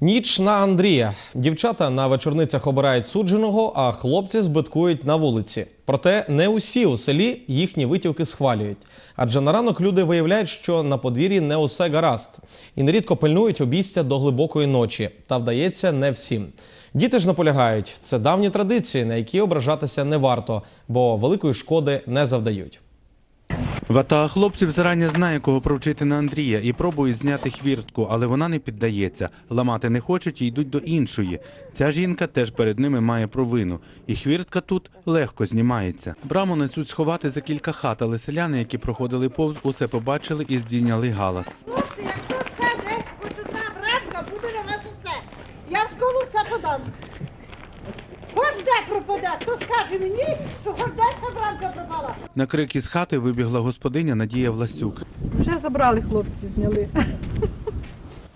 Ніч на Андрія. Дівчата на вечорницях обирають судженого, а хлопці збиткують на вулиці. Проте не усі у селі їхні витівки схвалюють. Адже на ранок люди виявляють, що на подвір'ї не усе гаразд, і нерідко пильнують обійстя до глибокої ночі. Та вдається не всім. Діти ж наполягають, це давні традиції, на які ображатися не варто, бо великої шкоди не завдають. Ватага хлопців зарані знає, кого провчити на Андрія, і пробують зняти хвіртку, але вона не піддається. Ламати не хочуть і йдуть до іншої. Ця жінка теж перед ними має провину. І хвіртка тут легко знімається. Браму несуть сховати за кілька хат, але селяни, які проходили повз, усе побачили і здійняли галас. Хлопці, якщо все десь ось одна бранка, буде на вас усе. Я в школу все подам. Пропаде, хто скаже мені, що хоч де бранка пропала. На крик із хати вибігла господиня Надія Власюк. Вже забрали хлопці, зняли.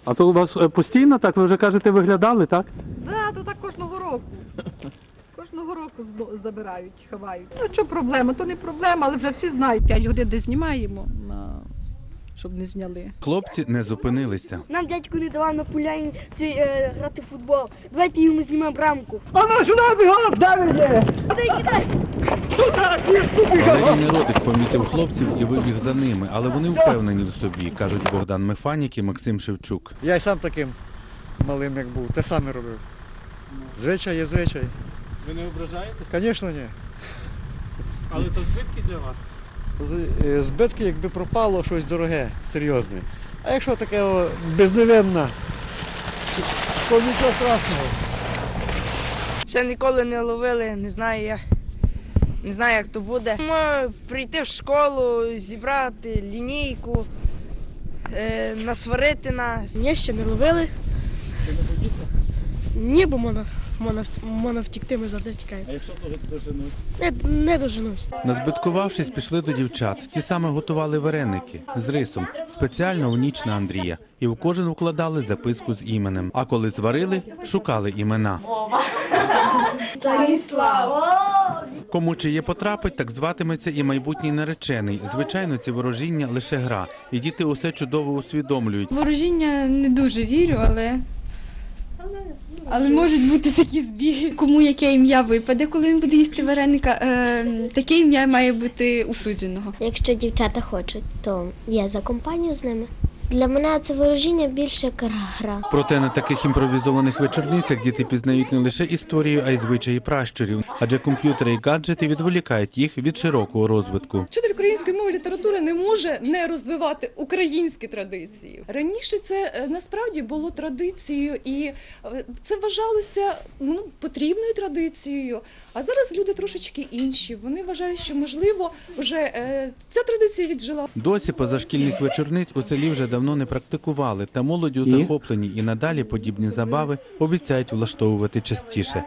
А то у вас е, постійно так? Ви вже кажете, виглядали, так? Да, то так кожного року. Кожного року забирають, ховають. Ну що проблема, то не проблема, але вже всі знають. П'ять годин де знімаємо, щоб не зняли. Хлопці не зупинилися. Нам дядько не давав на поляні ці, е, грати в футбол. Давайте йому знімемо рамку. Валерій Неродик помітив хлопців і вибіг за ними, але вони впевнені в собі, кажуть Богдан Мефанік і Максим Шевчук. Я й сам таким малим, як був, те саме робив. Звичай є звичай. Ви не ображаєтесь? Звісно, ні. Але то збитки для вас. Е, Збитки, якби пропало щось дороге, серйозне. А якщо таке о, безневинне, то нічого страшного. Ще ніколи не ловили, не знаю як. Не знаю, як то буде. Можемо прийти в школу, зібрати лінійку, е, насварити нас. Ні, ще не ловили. Ні, бо можна, можна, можна втікти, ми завжди втікаємо. А якщо того доженуть? Не, не доженуть. Назбиткувавшись, пішли до дівчат. Ті саме готували вареники з рисом, спеціально в ніч на Андрія. І в кожен вкладали записку з іменем. А коли зварили, шукали імена. Кому чиє потрапить, так зватиметься і майбутній наречений. Звичайно, ці ворожіння лише гра, і діти усе чудово усвідомлюють. Ворожіння не дуже вірю, але. Але можуть бути такі збіги. Кому яке ім'я випаде, коли він буде їсти вареника, е, таке ім'я має бути у судженого. Якщо дівчата хочуть, то я за компанію з ними. Для мене це ворожіння більше як гра. Проте на таких імпровізованих вечорницях діти пізнають не лише історію, а й звичаї пращурів, адже комп'ютери і гаджети відволікають їх від широкого розвитку. Вчитель української мови і літератури не може не розвивати українські традиції. Раніше це е, насправді було традицією, і е, це вважалося ну, потрібною традицією. А зараз люди трошечки інші. Вони вважають, що можливо вже е, ця традиція віджила. Досі позашкільних вечорниць у селі вже давно не практикували, та молоддю захоплені і надалі подібні забави обіцяють влаштовувати частіше.